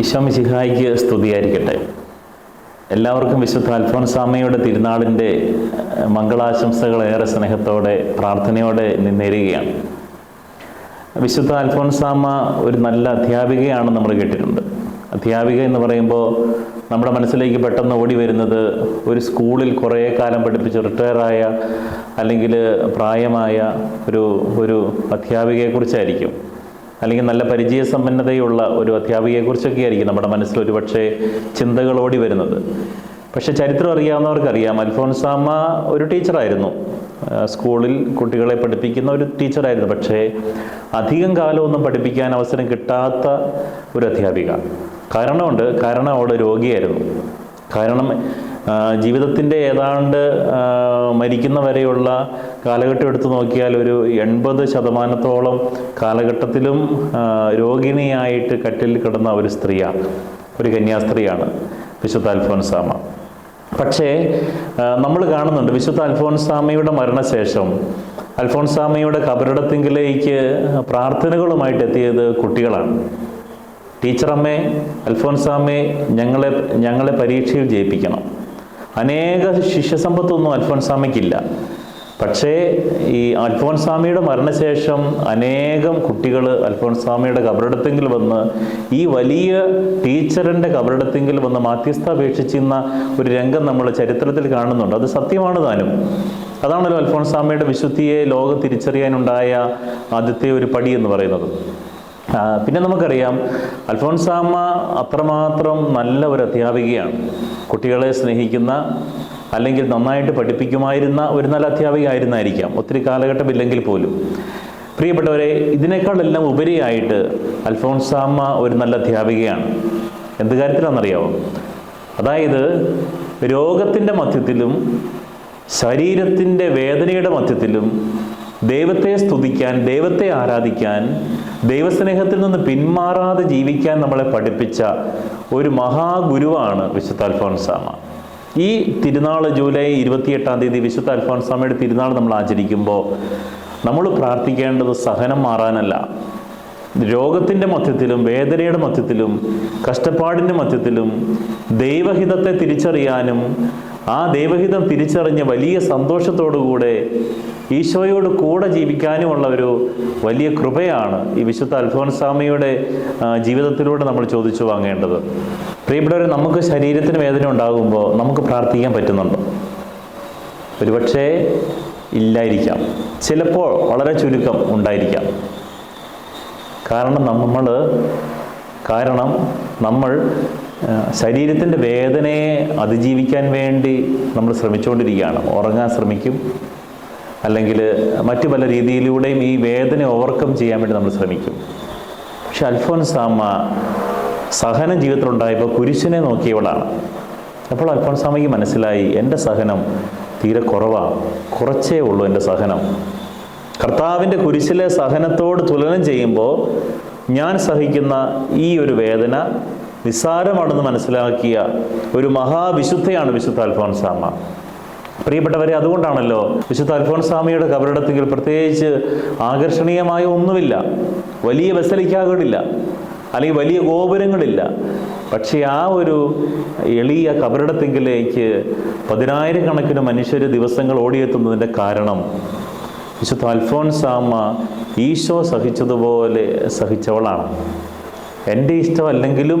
ഈശോമിശിഹായിക്ക് സ്തുതിയായിരിക്കട്ടെ. എല്ലാവർക്കും വിശുദ്ധ അൽഫോൻസാമയുടെ തിരുനാളിന്റെ മംഗളാശംസകൾ ഏറെ സ്നേഹത്തോടെ പ്രാർത്ഥനയോടെ നിന്നേരുകയാണ്. വിശുദ്ധ അൽഫോൻസാമ ഒരു നല്ല അധ്യാപികയാണ് നമ്മൾ കേട്ടിട്ടുണ്ട്. അധ്യാപിക എന്ന് പറയുമ്പോൾ നമ്മുടെ മനസ്സിലേക്ക് പെട്ടെന്ന് ഓടി വരുന്നത് ഒരു സ്കൂളിൽ കുറേ കാലം പഠിപ്പിച്ച് റിട്ടയറായ അല്ലെങ്കിൽ പ്രായമായ ഒരു ഒരു അധ്യാപികയെക്കുറിച്ചായിരിക്കും. അല്ലെങ്കിൽ നല്ല പരിചയസമ്പന്നതയുള്ള ഒരു അധ്യാപികയെക്കുറിച്ചൊക്കെ ആയിരിക്കും നമ്മുടെ മനസ്സിൽ ഒരു പക്ഷേ ചിന്തകളോടി വരുന്നത്. പക്ഷേ ചരിത്രം അറിയാവുന്നവർക്കറിയാം അൽഫോൻസാമ്മ ഒരു ടീച്ചറായിരുന്നു. സ്കൂളിൽ കുട്ടികളെ പഠിപ്പിക്കുന്ന ഒരു ടീച്ചറായിരുന്നു. പക്ഷേ അധികം കാലമൊന്നും പഠിപ്പിക്കാൻ അവസരം കിട്ടാത്ത ഒരു അധ്യാപിക. കാരണമുണ്ട് കാരണം അവിടെ രോഗിയായിരുന്നു. കാരണം ജീവിതത്തിന്റെ ഏതാണ്ട് മരിക്കുന്ന വരെയുള്ള കാലഘട്ടം എടുത്തു നോക്കിയാൽ ഒരു എൺപത് ശതമാനത്തോളം കാലഘട്ടത്തിലും രോഗിണിയായിട്ട് കട്ടിൽ കിടന്ന ഒരു സ്ത്രീയാണ്. ഒരു കന്യാസ്ത്രീയാണ് വിശുദ്ധ അൽഫോൻസാമ പക്ഷേ നമ്മൾ കാണുന്നുണ്ട് വിശുദ്ധ അൽഫോൻസാമയുടെ മരണശേഷം അൽഫോൻസാമയുടെ കബറിടത്തിങ്കിലേക്ക് പ്രാർത്ഥനകളുമായിട്ട് എത്തിയത് കുട്ടികളാണ്. ടീച്ചറമ്മേ അൽഫോൻസാമ്മേ ഞങ്ങളെ ഞങ്ങളെ പരീക്ഷയിൽ ജയിപ്പിക്കണം. അനേക ശിഷ്യസമ്പത്തൊന്നും അൽഫോൻസാമയ്ക്കില്ല പക്ഷേ ഈ അൽഫോൻസാമിയുടെ മരണശേഷം അനേകം കുട്ടികൾ അൽഫോൻസാമിയുടെ കബറിടത്തെങ്കിൽ വന്ന് ഈ വലിയ ടീച്ചറിന്റെ കബറിടത്തെങ്കിൽ വന്ന് മാധ്യസ്ഥ അപേക്ഷിച്ചിരുന്ന ഒരു രംഗം നമ്മൾ ചരിത്രത്തിൽ കാണുന്നുണ്ട്. അത് സത്യമാണ് താനും. അതാണല്ലോ അൽഫോൻസാമയുടെ വിശുദ്ധിയെ ലോകം തിരിച്ചറിയാനുണ്ടായ ആദ്യത്തെ ഒരു പടി എന്ന് പറയുന്നത്. പിന്നെ നമുക്കറിയാം അൽഫോൻസാമ്മ അത്രമാത്രം നല്ല ഒരു അധ്യാപികയാണ്. കുട്ടികളെ സ്നേഹിക്കുന്ന അല്ലെങ്കിൽ നന്നായിട്ട് പഠിപ്പിക്കുമായിരുന്ന ഒരു നല്ല അധ്യാപിക ആയിരുന്നായിരിക്കാം ഒത്തിരി കാലഘട്ടമില്ലെങ്കിൽ പോലും. പ്രിയപ്പെട്ടവരെ ഇതിനേക്കാളെല്ലാം ഉപരിയായിട്ട് അൽഫോൻസാമ്മ ഒരു നല്ല അധ്യാപികയാണ്. എന്ത് കാര്യത്തിലാണെന്നറിയാമോ അതായത് രോഗത്തിന്റെ മധ്യത്തിലും ശരീരത്തിന്റെ വേദനയുടെ മധ്യത്തിലും ദൈവത്തെ സ്തുതിക്കാൻ ദൈവത്തെ ആരാധിക്കാൻ ദൈവസ്നേഹത്തിൽ നിന്ന് പിന്മാറാതെ ജീവിക്കാൻ നമ്മളെ പഠിപ്പിച്ച ഒരു മഹാഗുരുവാണ് വിശുദ്ധ അൽഫോൻസാമ ഈ തിരുനാൾ ജൂലൈ ഇരുപത്തിയെട്ടാം തീയതി വിശുദ്ധ അൽഫോൻസാമയുടെ തിരുനാൾ നമ്മൾ ആചരിക്കുമ്പോൾ നമ്മൾ പ്രാർത്ഥിക്കേണ്ടത് സഹനം മാറാനല്ല. രോഗത്തിന്റെ മധ്യത്തിലും വേദനയുടെ മധ്യത്തിലും കഷ്ടപ്പാടിന്റെ മധ്യത്തിലും ദൈവഹിതത്തെ തിരിച്ചറിയാനും ആ ദൈവഹിതം തിരിച്ചറിഞ്ഞ് വലിയ സന്തോഷത്തോടുകൂടെ ഈശോയോട് കൂടെ ജീവിക്കാനുമുള്ള ഒരു വലിയ കൃപയാണ് ഈ വിശുദ്ധ അൽഫോൻസാമയുടെ ജീവിതത്തിലൂടെ നമ്മൾ ചോദിച്ചു വാങ്ങേണ്ടത്. പ്രിയപ്പെട്ടവരെ നമുക്ക് ശരീരത്തിന് വേദന ഉണ്ടാകുമ്പോൾ നമുക്ക് പ്രാർത്ഥിക്കാൻ പറ്റുന്നുണ്ട്. ഒരുപക്ഷേ ഇല്ലായിരിക്കാം. ചിലപ്പോൾ വളരെ ചുരുക്കം ഉണ്ടായിരിക്കാം. കാരണം നമ്മൾ കാരണം നമ്മൾ ശരീരത്തിന്റെ വേദനയെ അതിജീവിക്കാൻ വേണ്ടി നമ്മൾ ശ്രമിച്ചുകൊണ്ടിരിക്കുകയാണ്. ഉറങ്ങാൻ ശ്രമിക്കും. അല്ലെങ്കിൽ മറ്റു പല രീതിയിലൂടെയും ഈ വേദന ഓവർകം ചെയ്യാൻ വേണ്ടി നമ്മൾ ശ്രമിക്കും. പക്ഷെ അൽഫോൻസാമ്മ സഹനം ജീവിതത്തിലുണ്ടായപ്പോൾ കുരിശിനെ നോക്കിയവളാണ്. അപ്പോൾ അൽഫോൻസാമ്മയ്ക്ക് മനസ്സിലായി എന്റെ സഹനം തീരെ കുറവാണ് കുറച്ചേ ഉള്ളൂ എന്റെ സഹനം. കർത്താവിന്റെ കുരിശിലെ സഹനത്തോട് തുലനം ചെയ്യുമ്പോൾ ഞാൻ സഹിക്കുന്ന ഈ ഒരു വേദന നിസ്സാരമാണെന്ന് മനസ്സിലാക്കിയ ഒരു മഹാവിശുദ്ധയാണ് വിശുദ്ധ അൽഫോൻസാമ്മ. പ്രിയപ്പെട്ടവരെ അതുകൊണ്ടാണല്ലോ വിശുദ്ധ അൽഫോൻസാമിയുടെ കബറിടത്തെങ്കിൽ പ്രത്യേകിച്ച് ആകർഷണീയമായ ഒന്നുമില്ല. വലിയ വെസലിക്കാകളില്ല അല്ലെങ്കിൽ വലിയ ഗോപുരങ്ങളില്ല. പക്ഷേ ആ ഒരു എളിയ കബറിടത്തെങ്കിലേക്ക് പതിനായിരക്കണക്കിന് മനുഷ്യർ ദിവസങ്ങൾ ഓടിയെത്തുന്നതിന്റെ കാരണം വിശുദ്ധ അൽഫോൻസാമ്മ ഈശോ സഹിച്ചതുപോലെ സഹിച്ചവളാണ്. എന്റെ ഇഷ്ടമല്ലെങ്കിലും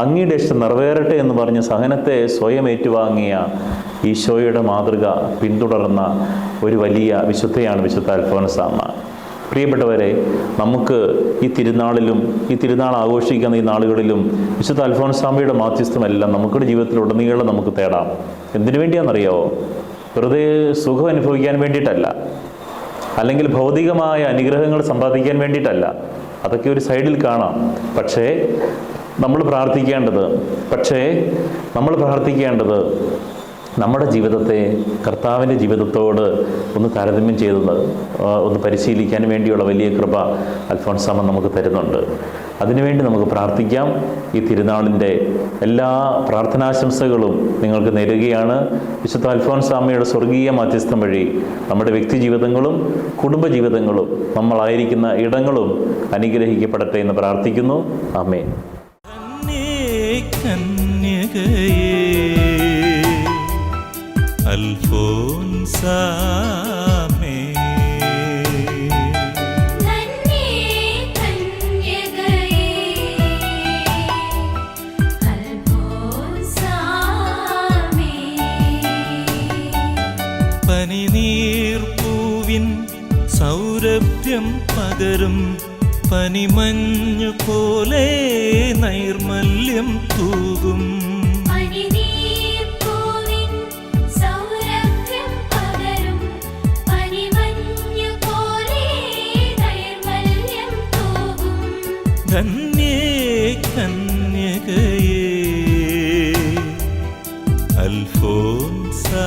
അങ്ങയുടെ ഇഷ്ടം നിറവേറട്ടെ എന്ന് പറഞ്ഞ് സഹനത്തെ സ്വയം ഏറ്റുവാങ്ങിയ ഈശോയുടെ മാതൃക പിന്തുടർന്ന ഒരു വലിയ വിശുദ്ധയാണ് വിശുദ്ധ അൽഫോൻസാമ്മ. പ്രിയപ്പെട്ടവരെ നമുക്ക് ഈ തിരുനാളിലും ഈ തിരുനാൾ ആഘോഷിക്കുന്ന ഈ നാളുകളിലും വിശുദ്ധ അൽഫോൻസാമ്മയുടെ മാധ്യസ്ഥമെല്ലാം നമുക്കുടെ ജീവിതത്തിൽ ഉടനീളം നമുക്ക് തേടാം. എന്തിനു വേണ്ടിയാണെന്നറിയാവോ? വെറുതെ സുഖം അനുഭവിക്കാൻ വേണ്ടിയിട്ടല്ല. അല്ലെങ്കിൽ ഭൗതികമായ അനുഗ്രഹങ്ങൾ സമ്പാദിക്കാൻ വേണ്ടിയിട്ടല്ല. അതൊക്കെ ഒരു സൈഡിൽ കാണാം. പക്ഷേ നമ്മൾ പ്രാർത്ഥിക്കേണ്ടത് പക്ഷേ നമ്മൾ പ്രാർത്ഥിക്കേണ്ടത് നമ്മുടെ ജീവിതത്തെ കർത്താവിന്റെ ജീവിതത്തോട് ഒന്ന് താരതമ്യം ചെയ്തത് ഒന്ന് പരിശീലിക്കാൻ വേണ്ടിയുള്ള വലിയ കൃപ അൽഫോൺസാമ നമുക്ക് തരുന്നുണ്ട്. അതിനുവേണ്ടി നമുക്ക് പ്രാർത്ഥിക്കാം. ഈ തിരുനാളിന്റെ എല്ലാ പ്രാർത്ഥനാശംസകളും നിങ്ങൾക്ക് നേരുകയാണ്. വിശുദ്ധ അൽഫോൻസാമയുടെ സ്വർഗീയ മാധ്യസ്ഥം വഴി നമ്മുടെ വ്യക്തി ജീവിതങ്ങളും കുടുംബ നമ്മളായിരിക്കുന്ന ഇടങ്ങളും അനുഗ്രഹിക്കപ്പെടട്ടെ എന്ന് പ്രാർത്ഥിക്കുന്നു. അമ്മേ ധന്യേ കനി നീർപ്പൂവിൻ സൗരഭ്യം പകരും. പനിമഞ്ഞു പോലെ നൈർമല്യം തൂകും. കന്യേ കന്യകയേ അൽഫോൻസാ